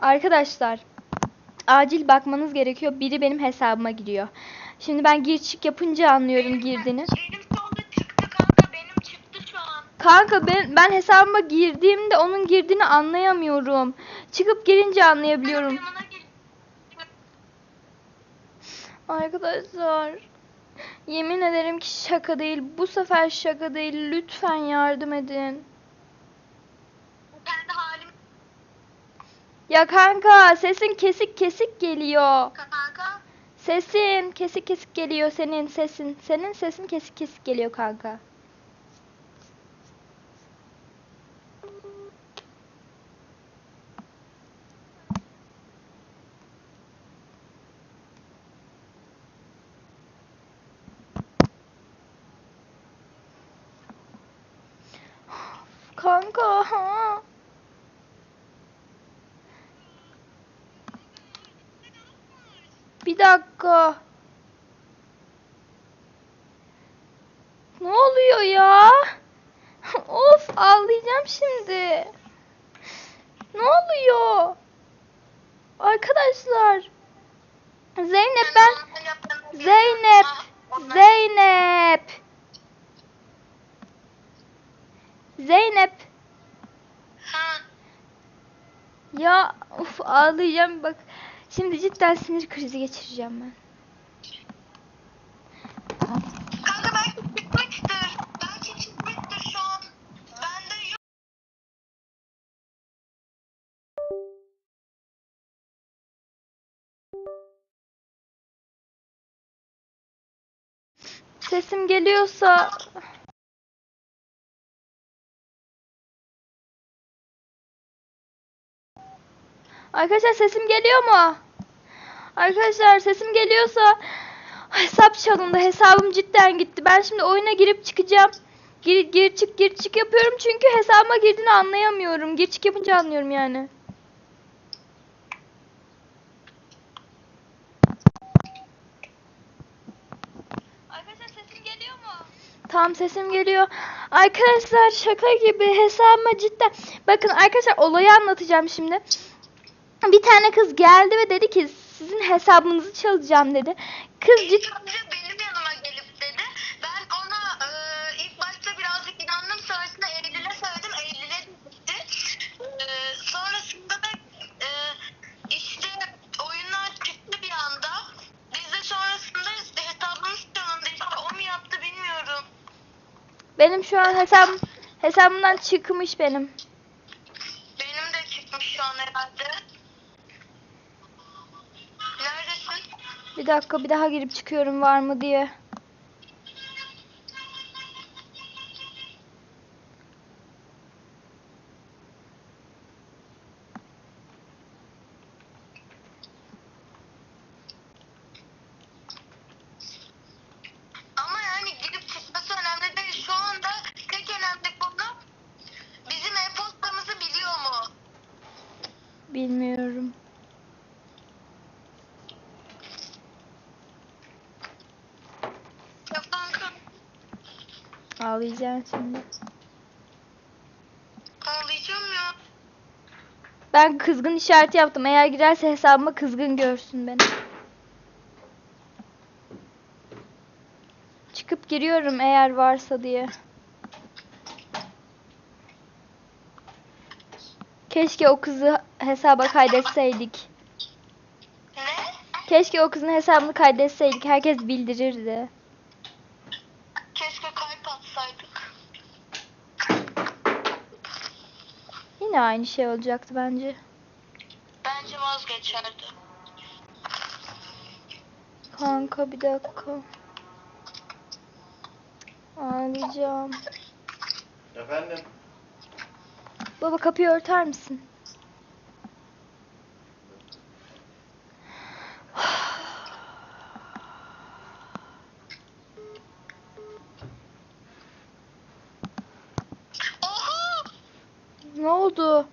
Arkadaşlar acil bakmanız gerekiyor. Biri benim hesabıma giriyor. Şimdi ben gir çık yapınca anlıyorum girdiğini. Benim çıktı kanka. Benim çıktı şu an. Kanka ben, ben hesabıma girdiğimde onun girdiğini anlayamıyorum. Çıkıp girince anlayabiliyorum. Arkadaşlar yemin ederim ki şaka değil. Bu sefer şaka değil. Lütfen yardım edin. Ya kanka sesin kesik kesik geliyor. kanka. Sesin kesik kesik geliyor senin sesin. Senin sesin kesik kesik geliyor kanka. Kanka. ha. Bir dakika. Ne oluyor ya? Of ağlayacağım şimdi. Ne oluyor? Arkadaşlar. Zeynep ben Zeynep Zeynep Zeynep Ha. ya of ağlayacağım bak. Şimdi cidden sinir krizi geçireceğim ben. Kanka belki çıkmıştır. Belki çıkmıştır şu an. Bende yok. Sesim geliyorsa Arkadaşlar sesim geliyor mu? Arkadaşlar sesim geliyorsa hesap çalındı. Hesabım cidden gitti. Ben şimdi oyuna girip çıkacağım. Gir, gir çık gir çık yapıyorum çünkü hesabıma girdiğini anlayamıyorum. Gir çık yapınca anlıyorum yani. Tamam sesim geliyor. Arkadaşlar şaka gibi hesabıma cidden. Bakın arkadaşlar olayı anlatacağım şimdi. Bir tane kız geldi ve dedi ki sizin hesabınızı çalacağım dedi. Kız önce benim yanıma gelip dedi. Ben ona e, ilk başta birazcık inandım. Sonrasında Eylül'e söyledim. Eylül'e gitti. E, sonrasında da e, işte oyunlar çıktı bir anda. Biz de sonrasında hesabımız çalındı. İşte o mu yaptı bilmiyorum. benim şu an hesabım hesabımdan çıkmış. Benim Bir dakika bir daha girip çıkıyorum var mı diye. Ama yani girip çıkması önemli değil. Şu anda tek önemli konu bizim e-postamızı biliyor mu? Bilmiyorum. Yok kanka. Ağlayacağım şimdi. Ağlayacağım ya. Ben kızgın işareti yaptım. Eğer girerse hesabıma kızgın görsün beni. Çıkıp giriyorum eğer varsa diye. Keşke o kızı hesaba kaydetseydik. Ne? Keşke o kızın hesabını kaydetseydik. Herkes bildirirdi. Yine aynı şey olacaktı bence. Bence vazgeçerdi. Kanka bir dakika. Ağlayacağım. Efendim? Baba kapıyı örter misin? Oha! Ne oldu?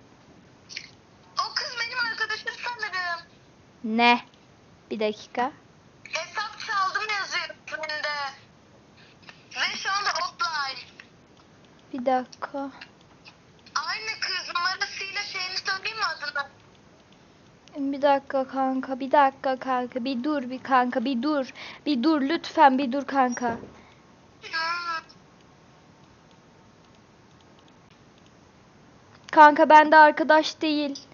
O kız benim arkadaşım sanırım. Ne? Bir dakika. Hesap çaldım yazıyor üstünde. Ve şu anda offline. Bir dakika. Aynı kız numarasıyla şeyini söyleyeyim mi adını? Bir dakika kanka, bir dakika kanka, bir dur bir kanka, bir dur. Bir dur lütfen bir dur kanka. Kanka bende arkadaş değil.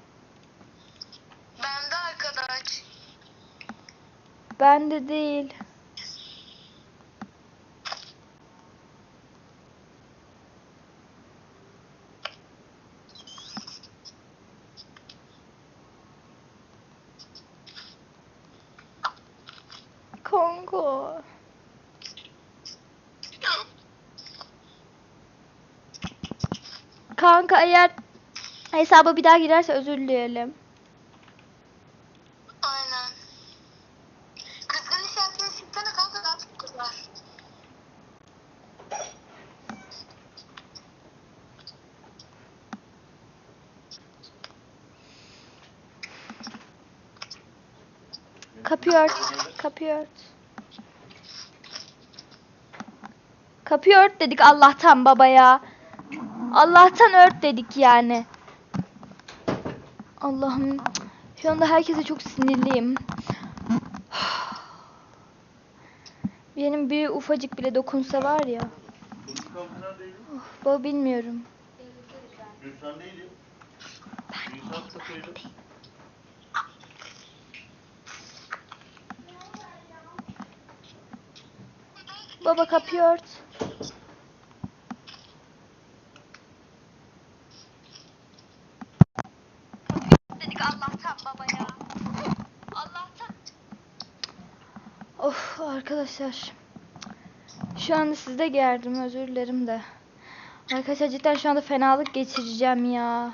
Bende değil. Kanka. Kanka eğer hesaba bir daha girerse özür dileyelim. Aynen. Kızgın işaretini silsene kanka daha çok kızar. Kapıyı ört. Kapıyı ört. Kapıyı ört dedik Allah'tan babaya. Allah'tan ört dedik yani. Allah'ım. Şu anda herkese çok sinirliyim. Benim bir ufacık bile dokunsa var ya. Of, baba bilmiyorum. İnsan değilim. İnsan sapıydım. Baba kapıyı ört. Dedik Allah'tan babaya. Allah'tan. Of arkadaşlar. Şu anda sizde geldim özür dilerim de. Arkadaşlar cidden şu anda fenalık geçireceğim ya.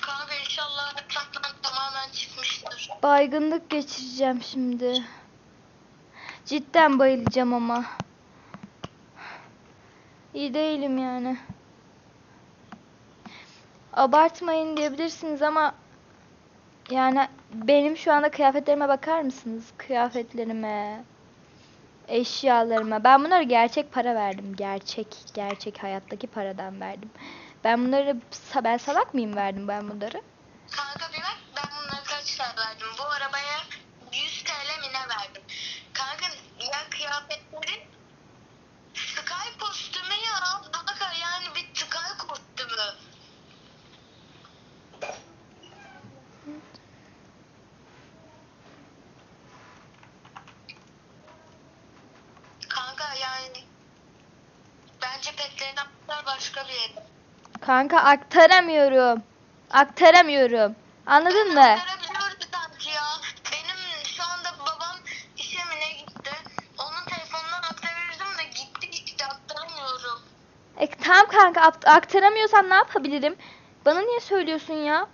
Kanka inşallah tamamen çıkmıştır. Baygınlık geçireceğim şimdi. Cidden bayılacağım ama. İyi değilim yani. Abartmayın diyebilirsiniz ama yani benim şu anda kıyafetlerime bakar mısınız? Kıyafetlerime, eşyalarıma. Ben bunları gerçek para verdim. Gerçek, gerçek hayattaki paradan verdim. Ben bunları ben salak mıyım verdim ben bunları? Kanka bir bak ben bunlara kaç verdim. Bu arabaya 100 TL mi ne verdim. Kanka ya kıyafetleri Sky kostümü ya. Kanka yani bir Sky kostümü. Kanka yani bence petlerini atlar başka bir yere. Kanka aktaramıyorum. Aktaramıyorum. Anladın mı? Aktarabiliyoruz aktaramıyorsan ne yapabilirim? Bana niye söylüyorsun ya?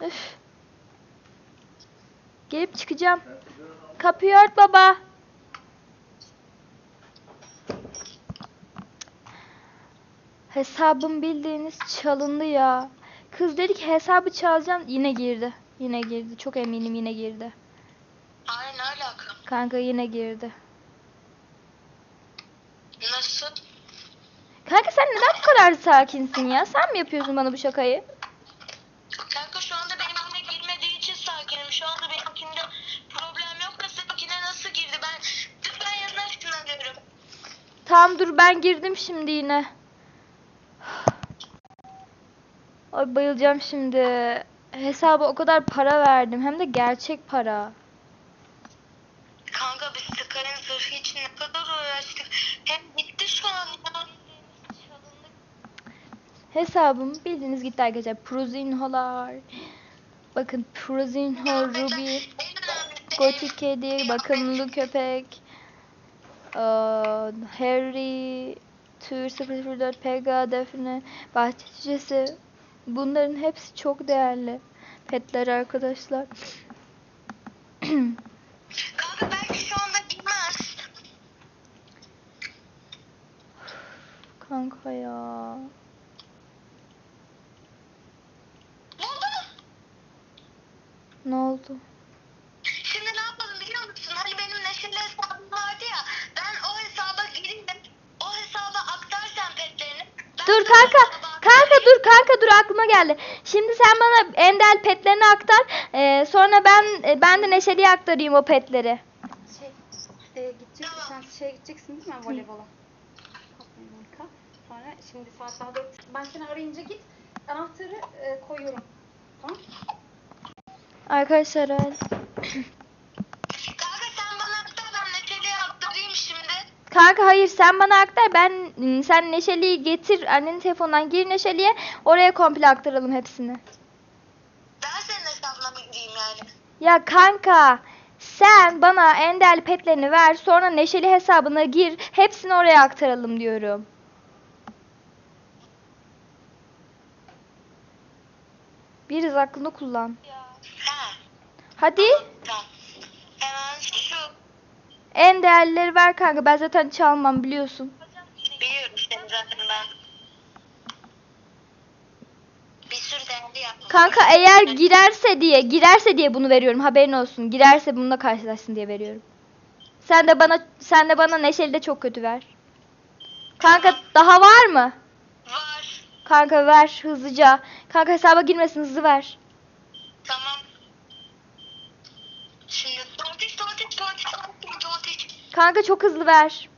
Üf. Gelip çıkacağım. Kapıyı ört baba. Hesabım bildiğiniz çalındı ya. Kız dedi ki hesabı çalacağım. Yine girdi. Yine girdi. Çok eminim yine girdi. Ay ne alaka? Kanka yine girdi. Nasıl? Kanka sen neden bu kadar sakinsin ya? Sen mi yapıyorsun bana bu şakayı? Kanka şu anda benimkine girmediği için sakinim. Şu anda benimkinde problem yok da seninkine nasıl girdi? Ben lütfen yanına ışınlanıyorum. Tamam dur ben girdim şimdi yine. Ay bayılacağım şimdi. Hesaba o kadar para verdim. Hem de gerçek para. Kanka biz Sky'ın zırhı için ne kadar uğraştık. Hem gitti şu an ya. Hesabım bildiğiniz gitti arkadaşlar. Prozinholar. Bakın Prozinho Ruby. Gotik kedi, bakımlı köpek. Aa, Harry, Tür 004, Pega, Defne, Bahçecisi. Bunların hepsi çok değerli petler arkadaşlar. Kanka belki şu anda girmez. Kanka ya. Ne oldu? Ne oldu? Şimdi ne yapalım biliyor musun? Hani benim Neşe'yle hesabım vardı ya. Ben o hesaba gireyim. O hesaba aktar sen petlerini. Ben Dur kanka. Kanka dur kanka dur aklıma geldi. Şimdi sen bana Endel petlerini aktar. Ee, sonra ben e, ben de Neşeli'ye aktarayım o petleri. Şey, e, gidecek, sen şeye gideceksin değil mi voleybola? Sonra şimdi saat daha dört. Ben seni arayınca git. Anahtarı e, koyuyorum. Arkadaşlar öyle. Kanka sen bana aktar ben Neşeli'ye aktarayım şimdi. Kanka hayır sen bana aktar. Ben sen Neşeli'yi getir. Annenin telefonundan gir Neşeli'ye. Oraya komple aktaralım hepsini. Ben senin hesabına mı gireyim yani? Ya kanka sen bana Endel petlerini ver. Sonra Neşeli hesabına gir. Hepsini oraya aktaralım diyorum. Biriz aklını kullan. Ha Hadi. tamam. Hemen şu En değerlileri ver kanka. Ben zaten çalmam biliyorsun. biliyorum seni zaten ben. Bir sürü değerli yapmışım. Kanka eğer girerse diye, girerse diye bunu veriyorum. Haberin olsun. Girerse bununla karşılaşsın diye veriyorum. Sen de bana sen de bana Neşeli de çok kötü ver. Kanka daha var mı? Var. Kanka ver hızlıca. Kanka hesaba girmesin hızlı ver. Tamam. Şimdi tontiş tontiş tontiş tontiş. Kanka çok hızlı ver.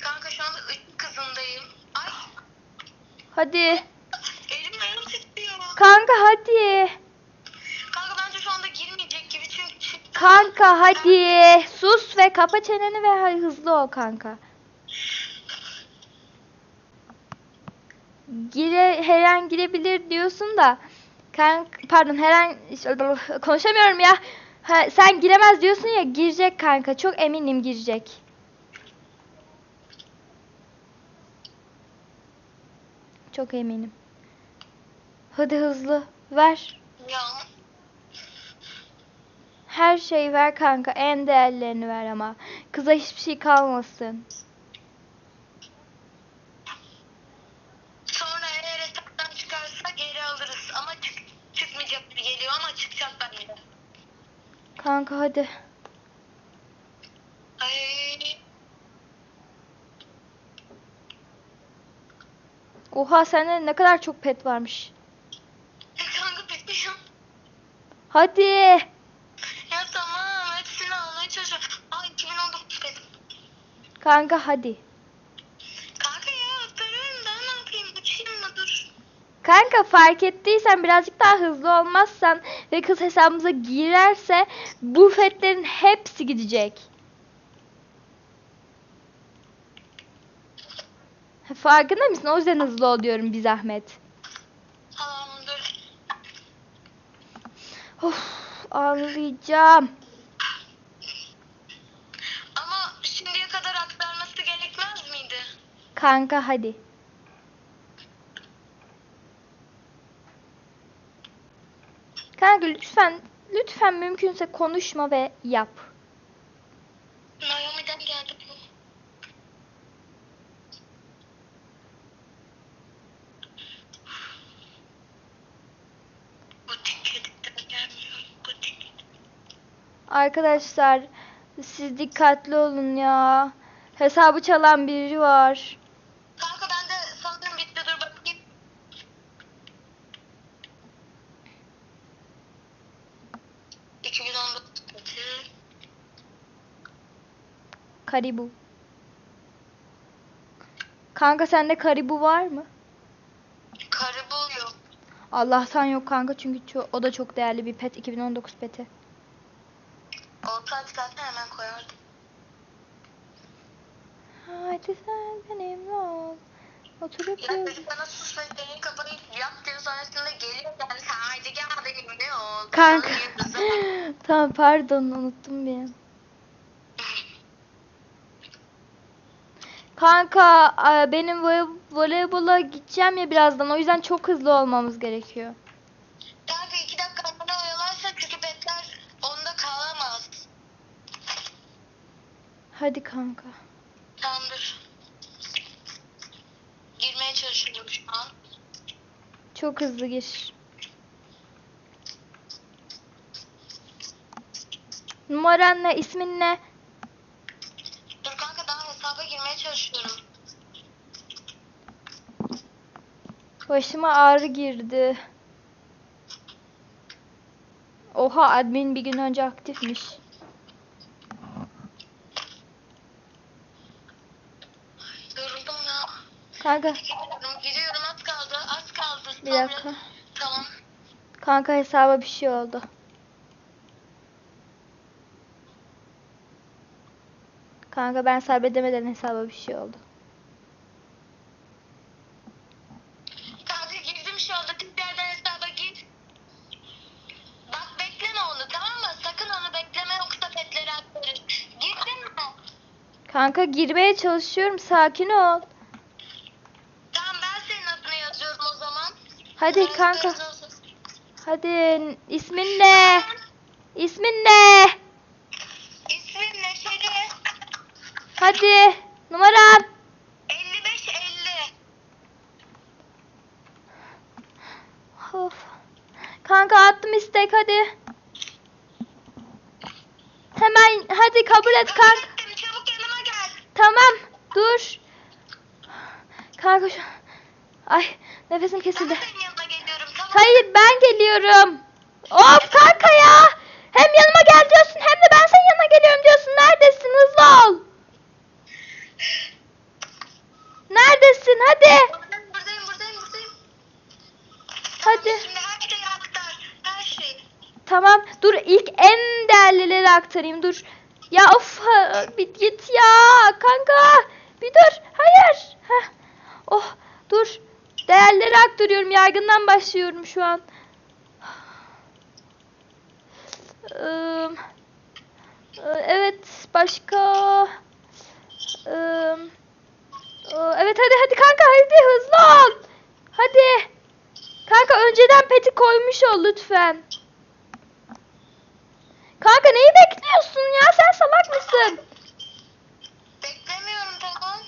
Kanka şu anda kızındayım. Ay Hadi. elim ayağım titriyor. Kanka hadi. Kanka bence şu anda girmeyecek gibi çünkü. Kanka hadi. Sus ve kapa çeneni ve hızlı ol kanka. Gire, her an girebilir diyorsun da. Kanka, pardon her an konuşamıyorum ya. Ha, sen giremez diyorsun ya girecek kanka. Çok eminim girecek. Çok eminim. Hadi hızlı ver. Ya Her şeyi ver kanka. En değerlerini ver ama. Kıza hiçbir şey kalmasın. sonra eğer hesaptan çıkarsa geri alırız. Ama çık, çıkmayacak gibi geliyor ama çıkacak bence. Kanka hadi. Oha sende ne kadar çok pet varmış. Kanka bitmiyor. Hadi. Ya tamam hepsini almaya çalışıyorum. Ay 2019 dedim. Kanka hadi. Kanka ya aktarıyorum da ne yapayım uçayım mı dur. Kanka fark ettiysen birazcık daha hızlı olmazsan ve kız hesabımıza girerse bu petlerin hepsi gidecek. Farkında mısın? O yüzden hızlı ol diyorum bir zahmet. Tamam dur. Of ağlayacağım. Ama şimdiye kadar aktarması gerekmez miydi? Kanka hadi. Kanka lütfen lütfen mümkünse konuşma ve yap. Naomi'den geldi bu. Arkadaşlar siz dikkatli olun ya. Hesabı çalan biri var. Kanka ben de sanırım bitti dur bakayım. İki bin on dokuz kötü. Karibu. Kanka sende karibu var mı? Karı yok. Allah'tan yok kanka çünkü o da çok değerli bir pet 2019 peti. Olsaydı zaten hemen koyardım. Hadi sen benimle ol. Oturup Ya çocuk bana sus ve senin kafanı yap diyor sonrasında geliyor yani haydi gel ne oldu? Kanka. Tamam pardon unuttum bir an. Kanka e, benim voley- voleybola gideceğim ya birazdan o yüzden çok hızlı olmamız gerekiyor. Kanka iki dakika bana oyalarsa çünkü betler onda kalamaz. Hadi kanka. Tamamdır. Girmeye çalışıyorum şu an. Çok hızlı gir. Numaran ne? ismin ne? Dur kanka daha hesaba girmeye çalışıyorum. Başıma ağrı girdi. Oha admin bir gün önce aktifmiş. Yoruldum ya. Kanka Gidiyorum, gidiyorum az kaldı, az kaldı. bir dakika. Tamam. Kanka hesaba bir şey oldu. Kanka ben sabredemeden hesaba bir şey oldu. Kanka girdim şu anda tekrardan hesaba gir. Bak bekleme onu tamam mı? Sakın onu bekleme yoksa petleri aktarır. Girdin mi? Kanka girmeye çalışıyorum sakin ol. Tamam ben senin adını yazıyorum o zaman. Hadi Biraz kanka. Hadi ismin ne? İsmin ne? Hadi numaran. 55 50. Of. Kanka attım istek hadi. Hemen hadi kabul et kanka. Öğrettim çabuk yanıma gel. Tamam dur. Kanka şu... Ay nefesim kesildi. geliyorum tamam? Hayır ben geliyorum. Of kanka ya. Hem yanıma gel diyorsun hem de ben senin yanına geliyorum diyorsun. Neredesin hızlı ol. Neredesin hadi. Buradayım buradayım buradayım buradayım. Hadi. Şimdi her şeyi aktar. Her. Tamam dur ilk en değerlileri aktarayım dur. Ya of bir git ya kanka. Bir dur hayır. Heh. Oh dur. Değerleri aktarıyorum yaygından başlıyorum şu an. E, evet başka. Im, e, evet hadi hadi kanka hadi hızlı ol. Hadi. Kanka önceden peti koymuş ol lütfen. Kanka neyi bekliyorsun ya? Sen salak mısın? Beklemiyorum tamam.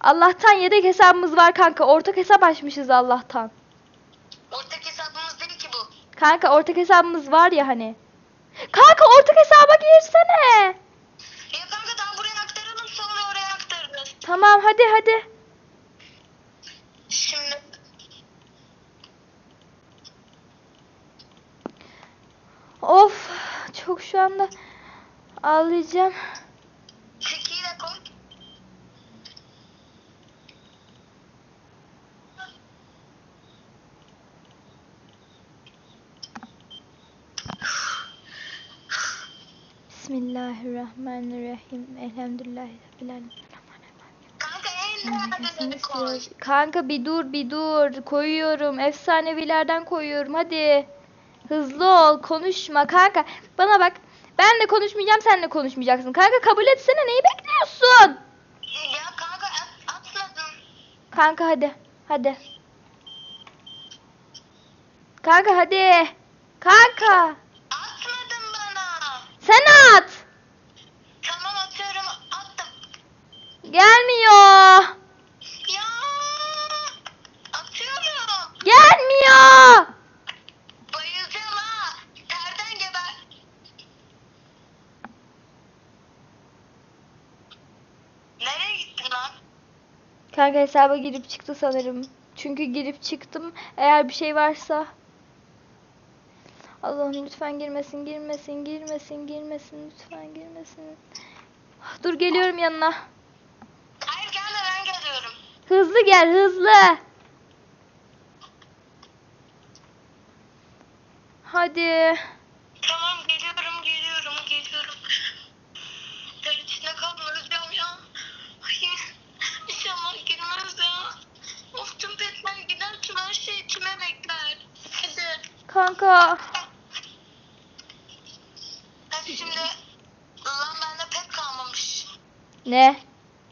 Allah'tan yedek hesabımız var kanka. Ortak hesap açmışız Allah'tan. Ortak hesabımız değil ki bu. Kanka ortak hesabımız var ya hani. Kanka ortak hesaba girsene. Ya kanka daha buraya aktaralım sonra oraya aktarırız. Tamam hadi hadi. Şimdi Of çok şu anda ağlayacağım. çekiyi de koy. Bismillahirrahmanirrahim. Elhamdülillahi Rabbil alemin. Kanka en koy. Kanka bir dur bir dur. Koyuyorum. Efsanevilerden koyuyorum. Hadi. Hızlı ol. Konuşma kanka. Bana bak. Ben de konuşmayacağım sen de konuşmayacaksın. Kanka kabul etsene. Neyi bekliyorsun? Ya kanka at, atmadın. Kanka hadi. Hadi. Kanka hadi. Kanka. Sen at. Tamam atıyorum attım. Gelmiyor. Ya atıyorum. Gelmiyor. Bayılacağım ha. Terden geber. Nereye gittin lan? Kanka hesaba girip çıktı sanırım. Çünkü girip çıktım. Eğer bir şey varsa. Allah'ım lütfen girmesin, girmesin, girmesin, girmesin, lütfen girmesin. Dur geliyorum yanına. Hayır gelme ben geliyorum. Hızlı gel, hızlı. Hadi. Tamam geliyorum geliyorum geliyorum. Ter içinde kalmayacağım ya. Ay, inşallah girmez ya. Of tüm petler gider tüm her şey kime bekler. Hadi. Kanka. Hadi şimdi. Lan bende pet kalmamış. Ne?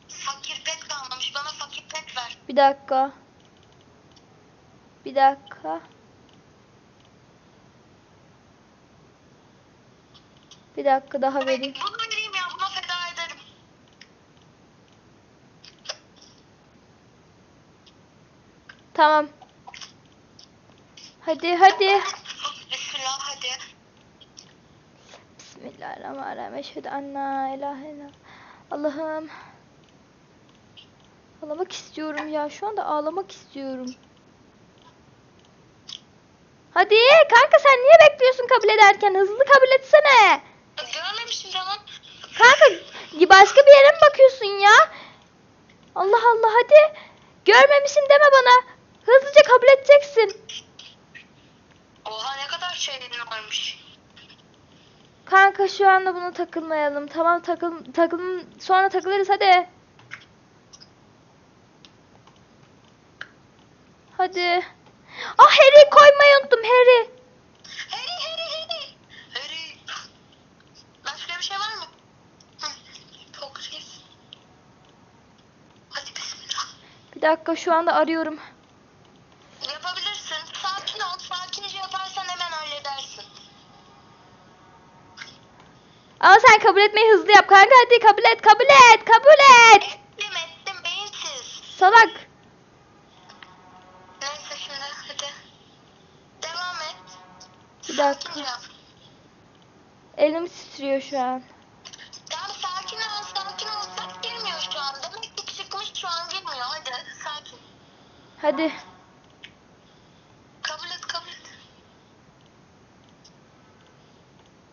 Fakir pet kalmamış. Bana fakir pet ver. Bir dakika. Bir dakika. Bir dakika daha vereyim. Bunu vereyim ya buna feda ederim. Tamam. Hadi hadi. Bismillah hadi. Bismillahirrahmanirrahim. Eşhedü en la ilahe illallah. Allah'ım. Ağlamak istiyorum ya. Şu anda ağlamak istiyorum. Hadi kanka sen niye bekliyorsun kabul ederken? Hızlı kabul etsene. Görmemişim tamam. Kanka başka bir yere mi bakıyorsun ya? Allah Allah hadi. Görmemişim deme bana. Hızlıca kabul edeceksin. Oha ne kadar şeyin varmış. Kanka şu anda buna takılmayalım. Tamam takıl takıl sonra takılırız hadi. Hadi. Ah Harry koymayı unuttum Harry. Harry Harry Harry. Harry. Başka bir şey var mı? Hı. Fokus. Hadi bismillah. Bir dakika şu anda arıyorum. Ama sen kabul etmeyi hızlı yap kanka hadi kabul et kabul et kabul et. Ettim ettim beyinsiz. Salak. Neyse şimdi hadi. Devam et. Bir dakika. Yap. Elim titriyor şu an. Tamam sakin ol. Sakin ol. Ses girmiyor şu an. Demek ki çıkmış şu an girmiyor. Hadi sakin. Hadi. Kabul et kabul et.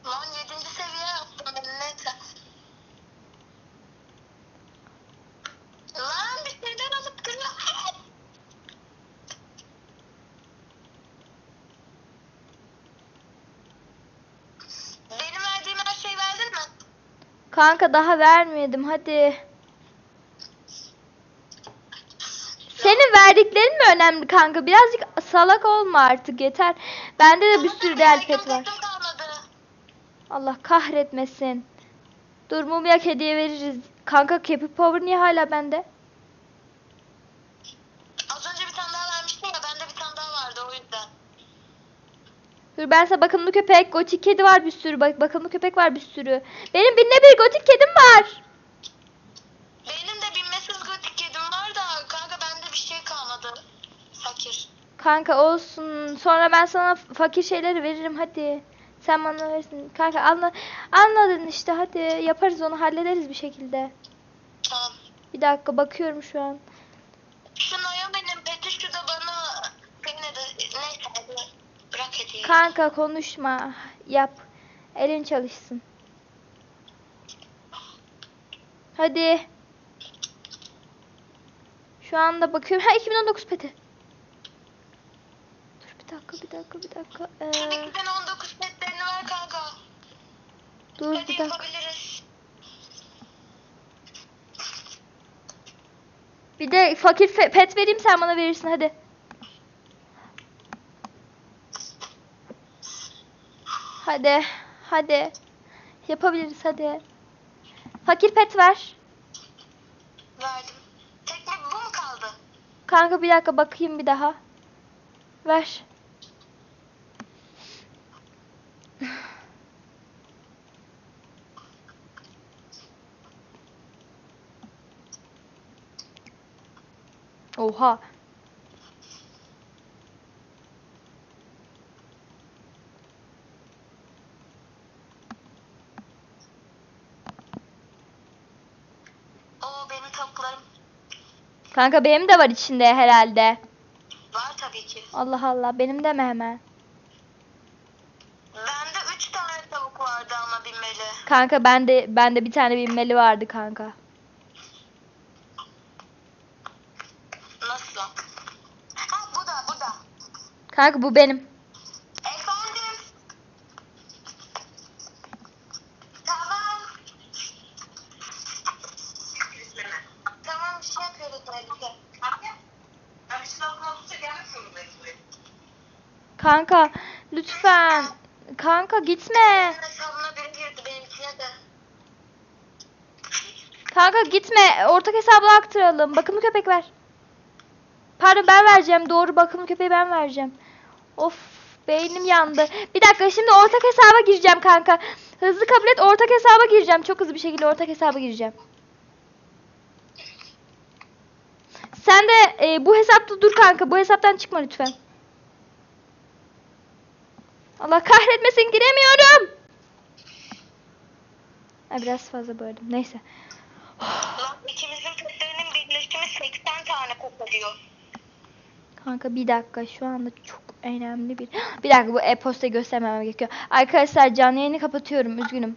Lan yedinci seviye yaptım ben neyse. Lan bir şeyler alıp duruyor. Benim verdiğim her şeyi verdin mi? Kanka daha vermedim hadi. Senin verdiklerin mi önemli kanka? Birazcık salak olma artık yeter. Bende de bir sürü değerli var. Allah kahretmesin. Dur mumyak hediye veririz. Kanka Cappy Power niye hala bende? Az önce bir tane daha vermiştin ya bende bir tane daha vardı o yüzden. Dur ben sana bakımlı köpek, gotik kedi var bir sürü. Bak bakımlı köpek var bir sürü. Benim binne bir gotik kedim var. Benim de binmesiz gotik kedim var da kanka bende bir şey kalmadı. Fakir. Kanka olsun. Sonra ben sana fakir şeyleri veririm hadi. Sen bana versin. Kanka anla, anladın işte hadi. Yaparız onu hallederiz bir şekilde. Tamam. Bir dakika bakıyorum şu an. Şu Naomi'nin peti şu da bana ne de neyse hadi hediyeyi. Kanka konuşma. Yap. Elin çalışsın. Hadi. Şu anda bakıyorum. Ha 2019 peti. Dur bir dakika bir dakika bir dakika. Ee, Şu 2019 petlerini ver kanka. dur Hadi bir dakika. Bir de fakir pet vereyim sen bana verirsin hadi. Hadi. Hadi. Yapabiliriz hadi. Fakir pet ver. Verdim. Tek bu mu kaldı? Kanka bir dakika bakayım bir daha. Ver. Oha. Oo benim tavuklarım. Kanka benim de var içinde herhalde. Var tabii ki. Allah Allah benim de mi hemen? Bende 3 tane tavuk vardı ama binmeli. Kanka bende bende bir tane binmeli vardı kanka. Nasıl? Ha bu da bu da. Kanka bu benim. Efendim. Tamam. Tamam bir şey yapıyoruz öyleyse. Ben bir sınav olursa gelmek zorundayız buraya. Kanka lütfen. Kanka gitme. Kanka gitme. Ortak hesabına aktaralım. Bakımlı köpek ver. Pardon ben vereceğim. Doğru bakımlı köpeği ben vereceğim. Of beynim yandı. Bir dakika şimdi ortak hesaba gireceğim kanka. Hızlı kabul et ortak hesaba gireceğim. Çok hızlı bir şekilde ortak hesaba gireceğim. Sen de e, bu hesapta dur kanka. Bu hesaptan çıkma lütfen. Allah kahretmesin giremiyorum. Ay, biraz fazla böldüm. Neyse. Lan ikimizin petlerinin birleşimi 80 tane koparıyor. Kanka bir dakika şu anda çok önemli bir... Bir dakika bu e-posta göstermemem gerekiyor. Arkadaşlar canlı yayını kapatıyorum üzgünüm.